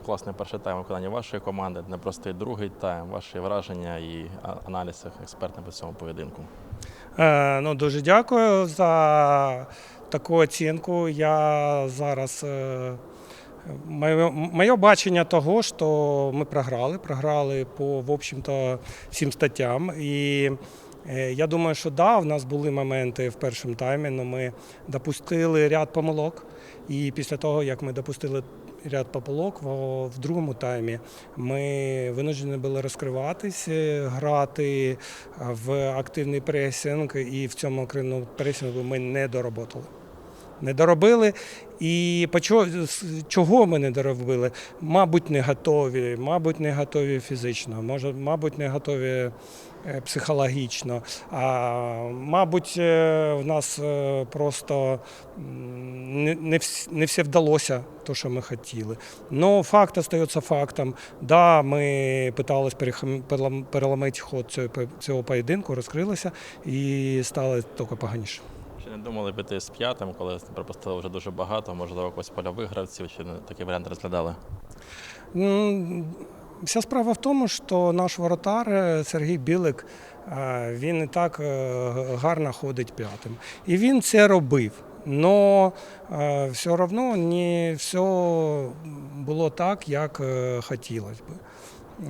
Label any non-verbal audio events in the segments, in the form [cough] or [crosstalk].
класний перший тайм виконання вашої команди, непростий другий тайм, ваші враження і аналіз експертний по цьому поєдинку. Е, Ну, дуже дякую за таку оцінку. Я зараз. е, Моє, бачення того, що ми програли, програли по, в общем-то, всім статтям. І я думаю, що да, в нас були моменти в першому таймі, але ми допустили ряд помилок. І після того, як ми допустили ряд помилок, в другому таймі ми винуждені були розкриватися, грати в активний пресинг, і в цьому активному пресингу ми не дороботали. Не доробили. І чого, ми не доробили? Мабуть, не готові, мабуть, не готові фізично, може, мабуть, не готові е, психологічно. А мабуть, е, в нас е, просто не, все вдалося, то, що ми хотіли. Ну, факт остається фактом. Да, ми питалися переламати ход цього поєдинку, розкрилися і стало тільки поганіше. Чи не думали піти з п'ятим, коли пропустили вже дуже багато, можливо, якось польових гравців, чи такий варіант розглядали? Вся справа в тому, що наш воротар е, Сергій Білик, е, він і так е, гарно ходить п'ятим. І він це робив. Но е, все одно не все було так, як хотілося б.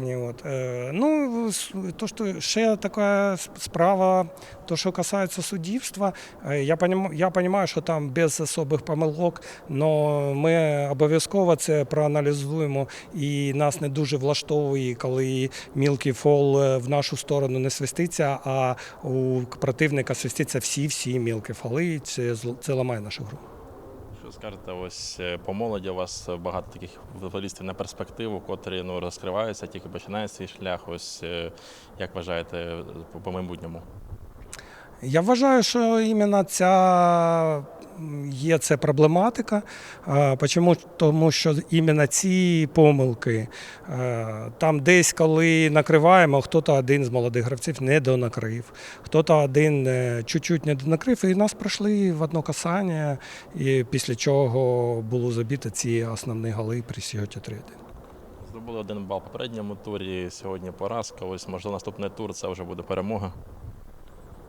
І От. е, Ну, то, що ще така справа, то, що касається суддівства, е, я понім- я розумію, що там без особих помилок, але ми обов'язково це проаналізуємо, і нас не дуже влаштовує, коли мілкий фол е, в нашу сторону не свиститься, а у противника свиститься всі-всі мілкі фоли, це, це ламає нашу гру. Що скажете, ось е, по молоді у вас багато таких футболістів на перспективу, котрі ну, розкриваються, тільки починають свій шлях. Ось е, як вважаєте по майбутньому? Я вважаю, що іменно ця є це проблематика. Почому? Тому що іменно ці помилки, е, там десь, коли накриваємо, хто-то один з молодих гравців не донакрив, хто-то один е, чуть-чуть не донакрив, і нас пройшли в одно касання, і після чого було забито ці основні голи при сьогодні 3 Здобули один бал попередньому турі, сьогодні поразка. Ось можливо наступний тур це вже буде перемога.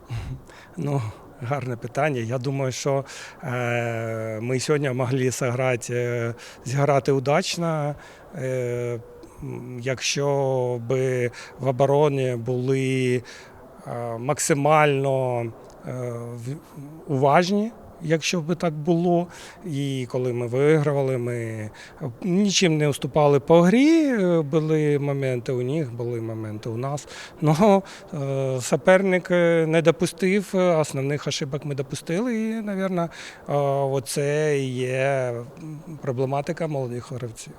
[laughs] Ну, гарне питання. Я думаю, що е, ми сьогодні могли зіграти, е, зіграти удачно. Е, якщо б в обороні були е, максимально е, уважні. Якщо б так було, і коли ми вигравали, ми нічим не уступали по грі. е, Були моменти у них, були моменти у нас. Ну суперник е, не допустив, основних ошибок ми допустили. І, мабуть, оце є проблематика молодих гравців.